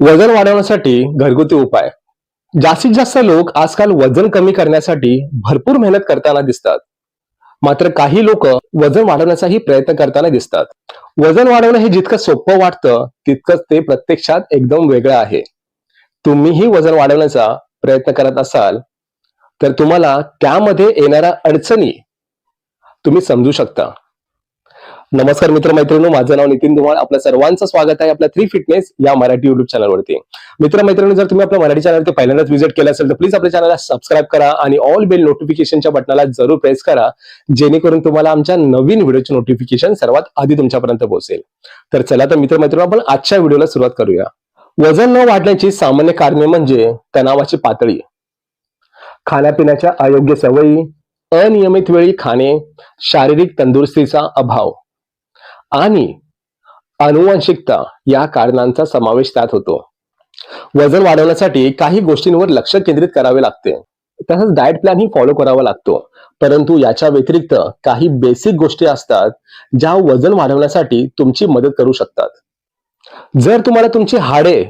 वजन वाढवण्यासाठी घरगुती उपाय. जास्तीत जास्त लोक आजकाल वजन कमी करण्यासाठी भरपूर मेहनत करताना दिसतात. मात्र काही लोक वजन वाढवण्याचाही प्रयत्न करताना दिसतात. वजन वाढवणं हे जितकं सोपं वाटतं तितकंच ते प्रत्यक्षात एकदम वेगळं आहे. तुम्हीही वजन वाढवण्याचा प्रयत्न करत असाल तर तुम्हाला त्यामध्ये येणाऱ्या अडचणी तुम्ही समजू शकता. नमस्कार मित्र मैत्रिणी माझं नाव नितीन धुमाळ. आपल्या सर्वांचं स्वागत आहे आपल्या थ्री फिटनेस या मराठी युट्यूब चॅनलवरती मित्र मैत्रिणी जर तुम्ही आपल्या मराठी चॅनल पहिल्यांदाच व्हिजिट केलं असेल तर प्लीज आपल्या चॅनलला सबस्क्राईब करा आणि ऑल बेल नोटिफिकेशनच्या बटनाला जरूर प्रेस करा जेणेकरून तुम्हाला आमच्या नवीन व्हिडिओचे नोटिफिकेशन सर्वात आधी तुमच्यापर्यंत पोहोचेल. तर चला तर मित्र मैत्रिणी आपण आजच्या व्हिडिओला सुरुवात करूया. वजन न वाढण्याची सामान्य कारणे म्हणजे तणावाची पातळी खाण्यापिण्याच्या अयोग्य सवयी अनियमित वेळी खाणे शारीरिक तंदुरुस्तीचा अभाव आणि अनुवांशिकता या कारणांचा समावेश त्यात होतो. वजन वाढवण्यासाठी काही गोष्टींवर लक्ष केंद्रित करावे लागते. तसंच डाएट प्लॅन ही फॉलो करावा लागतो. परंतु याच्या व्यतिरिक्त काही बेसिक गोष्टी असतात ज्या वजन वाढवण्यासाठी तुमची मदत करू शकतात. जर तुम्हाला तुमची हाडे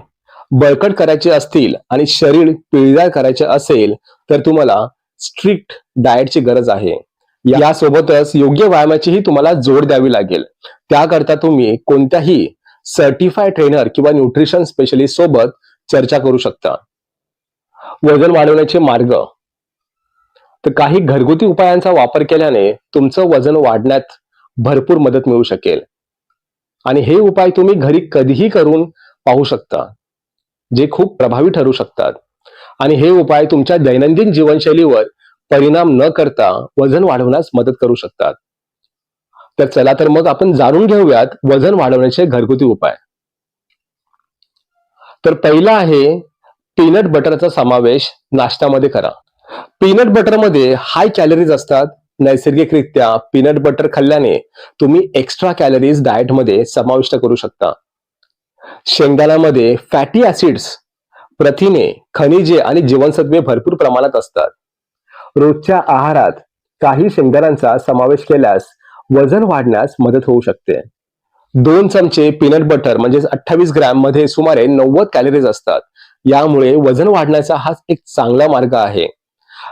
बळकट करायची असतील आणि शरीर पिळदार करायचे असेल तर तुम्हाला स्ट्रिक्ट डाएटची गरज आहे. यासोबतच योग्य व्यायामाचीही तुम्हाला जोड द्यावी लागेल. त्याकरता तुम्ही कोणत्याही सर्टिफाईड ट्रेनर किंवा न्यूट्रिशन स्पेशलिस्ट सोबत चर्चा करू शकता. वजन वाढवण्याचे मार्ग. तर काही घरगुती उपायांचा वापर केल्याने तुमचं वजन वाढण्यात भरपूर मदत मिळू शकेल. आणि हे उपाय तुम्ही घरी कधीही करून पाहू शकता जे खूप प्रभावी ठरू शकतात. आणि हे उपाय तुमच्या दैनंदिन जीवनशैलीवर परिणाम न करता वजन वाढवण्यास मदत करू शकतात. तर चला तर मग आपण जाणून घेऊयात वजन वाढवण्याचे घरगुती उपाय. तर पहिला आहे पीनट बटरचा समावेश नाश्त्यामध्ये करा. पीनट बटरमध्ये हाय कॅलरीज असतात. नैसर्गिकरित्या पीनट बटर खाल्ल्याने तुम्ही एक्स्ट्रा कॅलरीज डाएटमध्ये समाविष्ट करू शकता. शेंगदाण्यामध्ये फॅटी ऍसिड्स प्रथिने खनिजे आणि जीवनसत्वे भरपूर प्रमाणात असतात. रोजच्या आहारात काही शेंगदाण्यांचा समावेश केल्यास वजन वाढण्यास मदत होऊ शकते. दोन चमचे पीनट बटर म्हणजे अठ्ठावीस ग्रॅममध्ये सुमारे नव्वद कॅलरीज असतात. यामुळे वजन वाढण्याचा हा एक चांगला मार्ग आहे.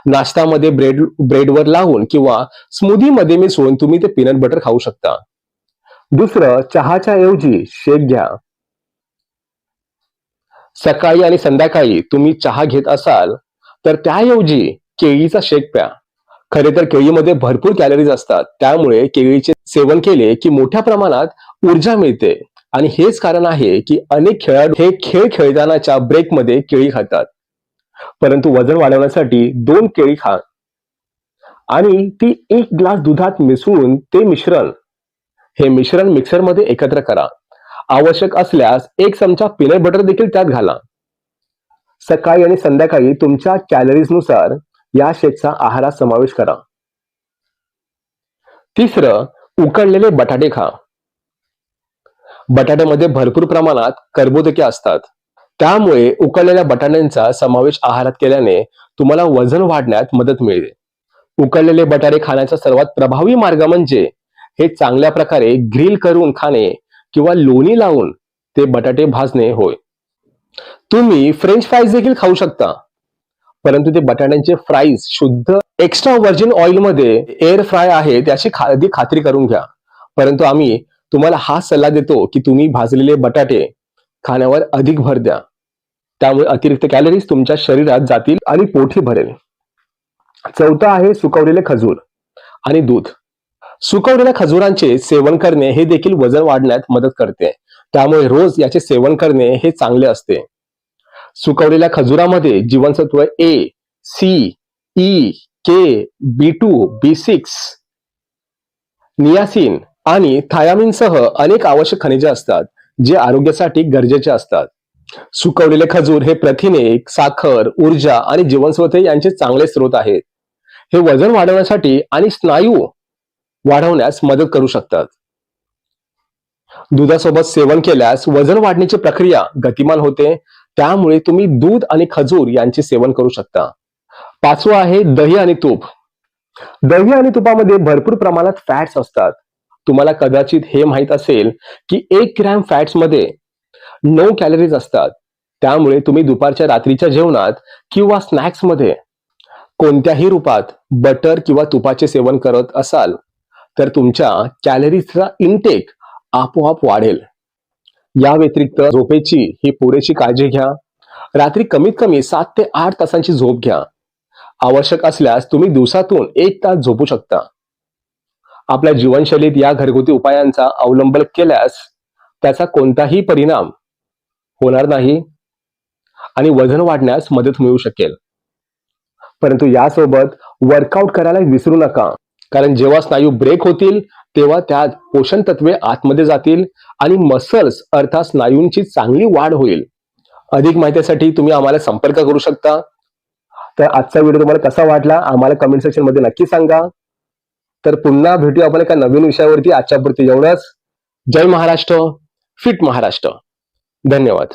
नाश्त्यामध्ये ब्रेड ब्रेडवर लावून किंवा स्मूदी मध्ये मिसळून तुम्ही ते पीनट बटर खाऊ शकता. दुसरं चहाच्या ऐवजी शेक घ्या. सकाळी आणि संध्याकाळी तुम्ही चहा घेत असाल तर त्याऐवजी केळीचा शेक प्या. खरे तर केळीमध्ये भरपूर कॅलरीज असतात. त्यामुळे केळीचे सेवन केले की मोठ्या प्रमाणात ऊर्जा मिळते. आणि हेच कारण आहे की अनेक खेळाडू हे खेळ खेळतानाच्या ब्रेकमध्ये केळी खातात. परंतु वजन वाढवण्यासाठी दोन केळी खा. आणि ती एक ग्लास दुधात मिसळून ते मिश्रण. हे मिश्रण मिक्सरमध्ये एकत्र करा. आवश्यक असल्यास एक चमचा पिनट बटर देखील त्यात घाला. सकाळी आणि संध्याकाळी तुमच्या कॅलरीजनुसार या शेकचा आहारात समावेश करा. तिसरं उकडलेले बटाटे खा. बटाट्यामध्ये भरपूर प्रमाणात कर्बोदके असतात. त्यामुळे उकडलेल्या बटाट्यांचा समावेश आहारात केल्याने तुम्हाला वजन वाढण्यात मदत मिळेल. उकडलेले बटाटे खाण्याचा सर्वात प्रभावी मार्ग म्हणजे हे चांगल्या प्रकारे ग्रिल करून खाणे किंवा लोणी लावून ते बटाटे भाजणे होय. तुम्ही फ्रेंच फ्राईज देखील खाऊ शकता. परंतु ते बटाट्यांचे फ्राईज शुद्ध एक्स्ट्रा व्हर्जिन ऑइलमध्ये एअर फ्राय आहे त्याची अगदी खात्री करून घ्या. परंतु आम्ही तुम्हाला हा सल्ला देतो की तुम्ही भाजलेले बटाटे खाण्यावर अधिक भर द्या. त्यामुळे अतिरिक्त कॅलरीज तुमच्या शरीरात जातील आणि पोठी भरेल. चौथं आहे सुकवलेले खजूर आणि दूध. सुकवलेल्या खजुरांचे सेवन करणे हे देखील वजन वाढण्यात मदत करते. त्यामुळे रोज याचे सेवन करणे हे चांगले असते. सुकवलेल्या खजुरामध्ये जीवनसत्व A C E K B two B six niacin आणि थायामिन सह अनेक आवश्यक खनिजे असतात जे आरोग्यासाठी गरजेचे असतात. सुकवलेले खजूर हे प्रथिने साखर ऊर्जा आणि जीवनसत्व यांचे चांगले स्रोत आहेत. हे वजन वाढवण्यासाठी आणि स्नायू वाढवण्यास मदत करू शकतात. दुधासोबत सेवन केल्यास वजन वाढण्याची प्रक्रिया गतिमान होते त्यामुळे तुम्ही दूध आणि खजूर यांचे सेवन करू शकता. पाचवं आहे दही आणि तूप. दही आणि तुपामध्ये भरपूर प्रमाणात फॅट्स असतात. तुम्हाला कदाचित हे माहीत असेल की एक ग्रॅम फॅट्समध्ये नऊ कॅलरीज असतात. त्यामुळे तुम्ही दुपारच्या रात्रीच्या जेवणात किंवा स्नॅक्समध्ये कोणत्याही रूपात बटर किंवा तुपाचे सेवन करत असाल तर तुमच्या कॅलरीजचा इनटेक आपोआप वाढेल. या व्यतिरिक्त झोपेची ही पुरेशी काळजी घ्या. रात्री कमीत कमी सात ते आठ तासांची झोप घ्या. आवश्यक असल्यास तुम्ही दिवसातून एक तास झोपू शकता. आपल्या जीवनशैलीत या घरगुती उपायांचा अवलंब केल्यास त्याचा कोणताही परिणाम होणार नाही आणि वजन वाढण्यास मदत मिळू शकेल. परंतु यासोबत वर्कआउट करायला विसरू नका. कारण जेव्हा स्नायू ब्रेक होतील तेव्हा त्यात पोषण तत्वे आतमध्ये जातील आणि मसल्स अर्थात स्नायूंची चांगली वाढ होईल. अधिक माहितीसाठी तुम्ही आम्हाला संपर्क करू शकता. तर आजचा व्हिडिओ तुम्हाला कसा वाटला आम्हाला कमेंट सेक्शनमध्ये नक्की सांगा. तर पुन्हा भेटू आपण एका नवीन विषयावरती. आजच्या पुरती एवढंच. जय महाराष्ट्र फिट महाराष्ट्र. धन्यवाद.